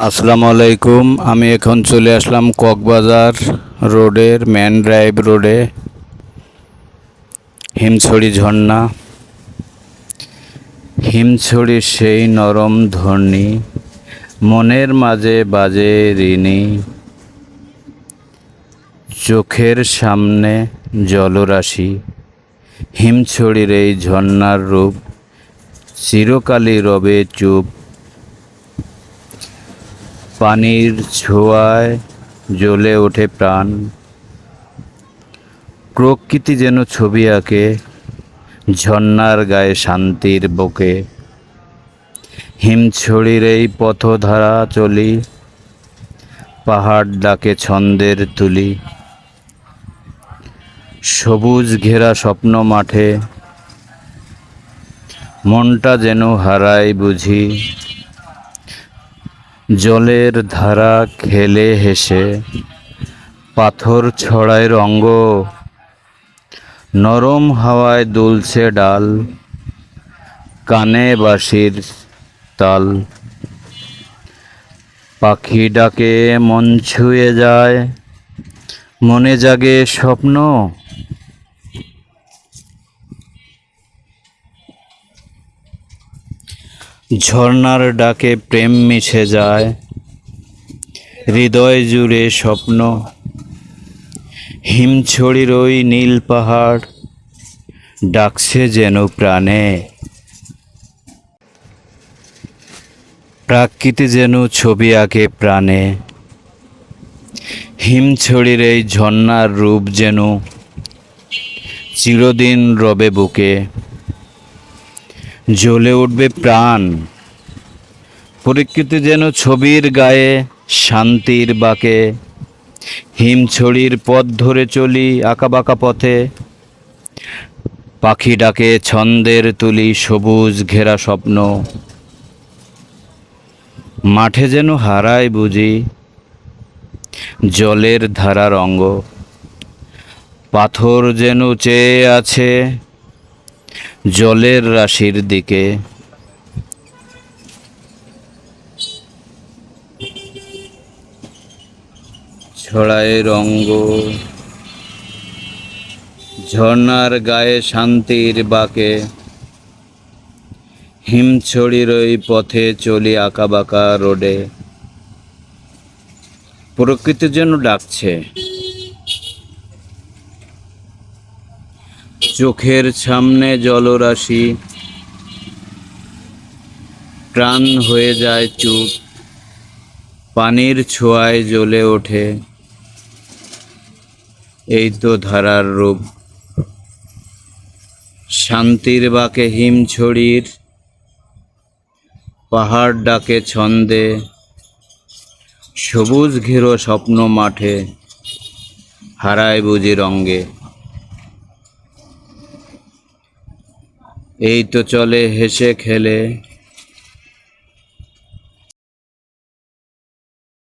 আসসালামু আলাইকুম, আমি এখন চলে আসলাম কক্সবাজার রোডের ম্যান ড্রাইভ রোডে, হিমছড়ি ঝর্ণা। হিমছড়ির সেই নরম ধ্বনি মনের মাঝে বাজে ঋণী। চোখের সামনে জলরাশি, হিমছড়ির এই ঝর্ণার রূপ চিরকালই রবে চুপ। পানির ছোঁয়ায় জ্বলে ওঠে প্রাণ। প্রকৃতি যেন ছবি আঁকে, ঝর্ণার গায়ে শান্তির বুকে। হিমছড়ির এই পথধারা চলি, পাহাড় ডাকে ছন্দের তুলি। সবুজ ঘেরা স্বপ্ন মাঠে, মনটা যেন হারায় বুঝি। জলের ধারা খেলে হেসে, পাথর ছড়ায় রঙ্গ, নরম হাওয়ায় দুলছে ডাল, কানে বাঁশির তাল। পাখি ডাকে, মন ছুঁয়ে যায়, মনে জাগে স্বপ্ন। ঝর্ণার ডাকে প্রেম মিশে যায়, হৃদয় জুড়ে স্বপ্ন। হিমছড়ির ওই নীল পাহাড় ডাকছে যেন প্রাণে। প্রাকৃতি যেন ছবি আঁকে প্রাণে। হিমছড়ির এই ঝর্ণার রূপ যেন চিরদিন রবে বুকে। জ্বলে উঠবে প্রাণ। প্রকৃতি যেন ছবির গায়ে শান্তির বাকে। হিমছড়ির পথ ধরে চলি আঁকাবাঁকা পথে। পাখি ডাকে ছন্দের তুলি সবুজ ঘেরা স্বপ্ন। মাঠে যেন হারায় বুঝি জলের ধারার অঙ্গ। পাথর যেন চেয়ে আছে জলের রাশির দিকে। ছড়ায় রঙ্গ। ঝর্ণার গায়ে শান্তির বাকে। হিমছড়ির ওই পথে চলি আঁকাবাঁকা রোডে। প্রকৃতি যেন ডাকছে। চোখের সামনে জলরাশি। প্রাণ হয়ে যায় চুপ। পানির ছোঁয়ায় জ্বলে ওঠে। এই তো ধারার রূপ। শান্তির বাকে হিমছড়ির পাহাড় ডাকে ছন্দে। সবুজ ঘেরো স্বপ্ন মাঠে। হারায় বুঝি রঙ্গে এই তো চলে হেসে খেলে।